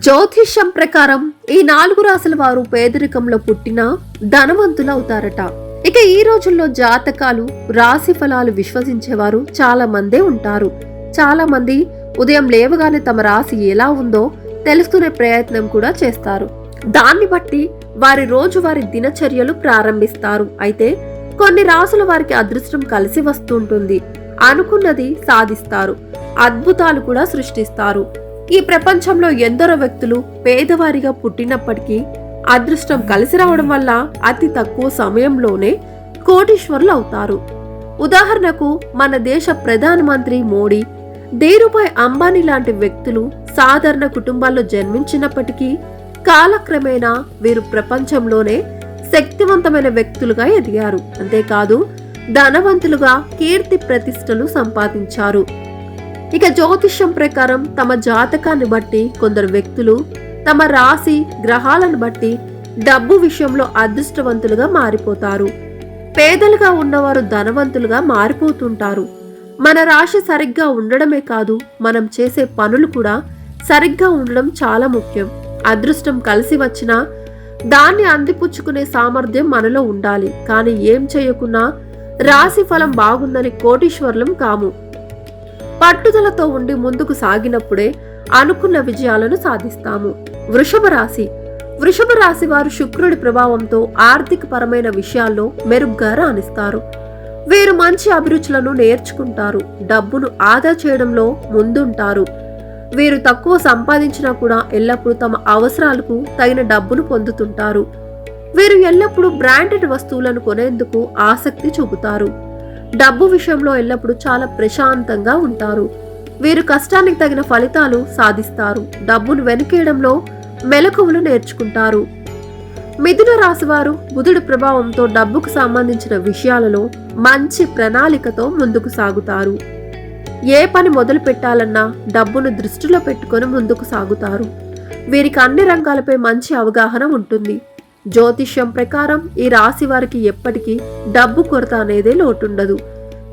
జ్యోతిష్యం ప్రకారం ఈ నాలుగు రాశుల వారు పేదరికంలో పుట్టిన ధనవంతులు అవుతారట ఇక ఈ రోజుల్లో జాతకాలు రాశి ఫలాలు విశ్వసించేవారు చాలా మందే ఉంటారు. చాలా మంది ఉదయం లేవగానే తమ రాశి ఎలా ఉందో తెలుసుకునే ప్రయత్నం కూడా చేస్తారు. దాన్ని బట్టి వారి రోజువారి దినచర్యలు ప్రారంభిస్తారు. అయితే కొన్ని రాసుల వారికి అదృష్టం కలిసి వస్తుంటుంది. అనుకున్నది సాధిస్తారు. అద్భుతాలు కూడా సృష్టిస్తారు. ఈ ప్రపంచంలో ఎందరో వ్యక్తులు పేదవారిగా పుట్టినప్పటికీ అదృష్టం కలిసి రావడం వల్ల అతి తక్కువ సమయంలోనే కోటీశ్వరులు అవుతారు. ఉదాహరణకు మన దేశ ప్రధానమంత్రి మోడీ ధీరుభాయ్ అంబానీ లాంటి వ్యక్తులు సాధారణ కుటుంబాల్లో జన్మించినప్పటికీ కాలక్రమేణా వీరు ప్రపంచంలోనే శక్తివంతమైన వ్యక్తులుగా ఎదిగారు. అంతేకాదు ధనవంతులుగా కీర్తి ప్రతిష్టలు సంపాదించారు. ఇక జ్యోతిష్యం ప్రకారం తమ జాతకాన్ని బట్టి కొందరు వ్యక్తులు తమ రాశి గ్రహాలను బట్టి డబ్బు విషయంలో అదృష్టవంతులుగా మారిపోతారు. పేదలుగా ఉన్నవారు ధనవంతులుగా మారిపోతుంటారు. మన రాశి సరిగ్గా ఉండడమే కాదు మనం చేసే పనులు కూడా సరిగ్గా ఉండడం చాలా ముఖ్యం. అదృష్టం కలిసి వచ్చినా దాన్ని అందిపుచ్చుకునే సామర్థ్యం మనలో ఉండాలి. కానీ ఏం చేయకున్నా రాశి ఫలం బాగుందని కోటీశ్వరులం కాము. పట్టుదలతో ఉండి ముందుకు సాగినప్పుడే అనుకున్న విజయాలను సాధిస్తాము. వృషభ రాశి. వృషభ రాశి వారు శుక్రుడి ప్రభావంతో ఆర్థిక పరమైన విషయాల్లో మెరుగ్గా రాణిస్తారు. వీరు మంచి అభిరుచులను నేర్చుకుంటారు. డబ్బును ఆదా చేయడంలో ముందుంటారు. వీరు తక్కువ సంపాదించినా కూడా ఎల్లప్పుడూ తమ అవసరాలకు తగిన డబ్బును పొందుతుంటారు. వీరు ఎల్లప్పుడూ బ్రాండెడ్ వస్తువులను కొనేందుకు ఆసక్తి చూపుతారు. డబ్బు విషయంలో ఎల్లప్పుడూ చాలా ప్రశాంతంగా ఉంటారు. వీరు కష్టానికి తగిన ఫలితాలు సాధిస్తారు. డబ్బును వెనకేయడంలో మెలకువలు నేర్చుకుంటారు. మిథున రాశివారు బుధుడి ప్రభావంతో డబ్బుకు సంబంధించిన విషయాలలో మంచి ప్రణాళికతో ముందుకు సాగుతారు. ఏ పని మొదలు పెట్టాలన్నా డబ్బును దృష్టిలో పెట్టుకొని ముందుకు సాగుతారు. వీరికి అన్ని రంగాలపై మంచి అవగాహన ఉంటుంది. జ్యోతిష్యం ప్రకారం ఈ రాశి వారికి ఎప్పటికీ డబ్బు కొరత అనేదే లోటుండదు.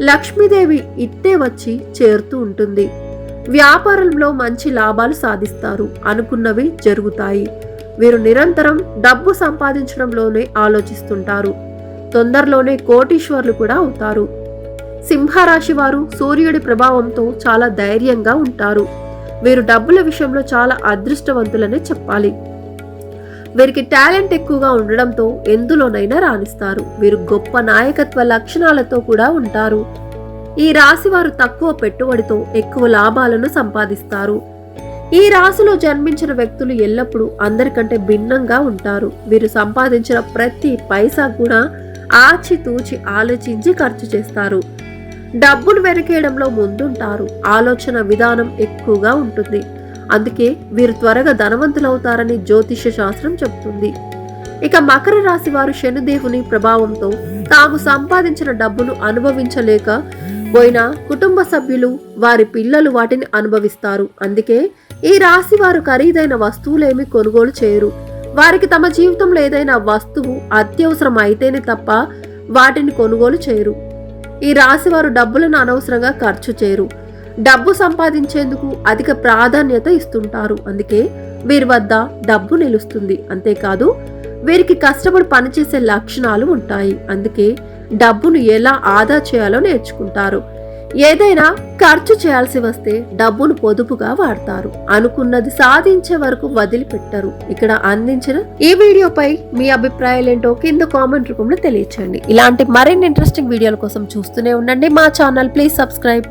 లక్ష్మీదేవి ఇట్టే వచ్చి చేరుతూ ఉంటుంది. వ్యాపారంలో మంచి లాభాలు సాధిస్తారు అనుకున్నవి జరుగుతాయి. వీరు నిరంతరం డబ్బు సంపాదించడంలోనే ఆలోచిస్తుంటారు. తొందరలోనే కోటీశ్వర్లు కూడా అవుతారు. సింహరాశి వారు సూర్యుడి ప్రభావంతో చాలా ధైర్యంగా ఉంటారు. వీరు డబ్బుల విషయంలో చాలా అదృష్టవంతులనే చెప్పాలి. వీరికి టాలెంట్ ఎక్కువగా ఉండడంతో ఎందులోనైనా రాణిస్తారు. వీరు గొప్ప నాయకత్వ లక్షణాలతో కూడా ఉంటారు. ఈ రాశి వారు తక్కువ పెట్టుబడితో ఎక్కువ లాభాలను సంపాదిస్తారు. ఈ రాశిలో జన్మించిన వ్యక్తులు ఎల్లప్పుడూ అందరికంటే భిన్నంగా ఉంటారు. వీరు సంపాదించిన ప్రతి పైసా కూడా ఆచితూచి ఆలోచించి ఖర్చు చేస్తారు. డబ్బును వెనకేయడంలో ముందుంటారు. ఆలోచన విధానం ఎక్కువగా ఉంటుంది. అందుకే వీరు త్వరగా ధనవంతులవుతారని జ్యోతిష్య శాస్త్రం చెబుతుంది. ఇక మకర రాశి వారు శనిదేవుని ప్రభావంతో తాము సంపాదించిన డబ్బును అనుభవించలేక పోయిన కుటుంబ సభ్యులు వారి పిల్లలు వాటిని అనుభవిస్తారు. అందుకే ఈ రాశి వారు ఖరీదైన వస్తువులేమి కొనుగోలు చేయరు. వారికి తమ జీవితంలో ఏదైనా వస్తువు అత్యవసరం అయితేనే తప్ప వాటిని కొనుగోలు చేయరు. ఈ రాశి వారు డబ్బులను అనవసరంగా ఖర్చు చేయరు. డబ్బు సంపాదించేందుకు అధిక ప్రాధాన్యత ఇస్తుంటారు. అందుకే వీరి వద్ద డబ్బు నిలుస్తుంది. అంతేకాదు వీరికి కష్టపడి పనిచేసే లక్షణాలు ఉంటాయి. అందుకే డబ్బును ఎలా ఆదా చేయాలో నేర్చుకుంటారు. ఏదైనా ఖర్చు చేయాల్సి వస్తే డబ్బును పొదుపుగా వాడతారు. అనుకున్నది సాధించే వరకు వదిలిపెట్టరు. ఇక్కడ అందించిన ఈ వీడియోపై మీ అభిప్రాయాలేంటో కింద కామెంట్ రూపంలో తెలియచేయండి. ఇలాంటి మరిన్ని ఇంట్రెస్టింగ్ వీడియోల కోసం చూస్తూనే ఉండండి. మా ఛానల్ ప్లీజ్ సబ్స్క్రైబ్.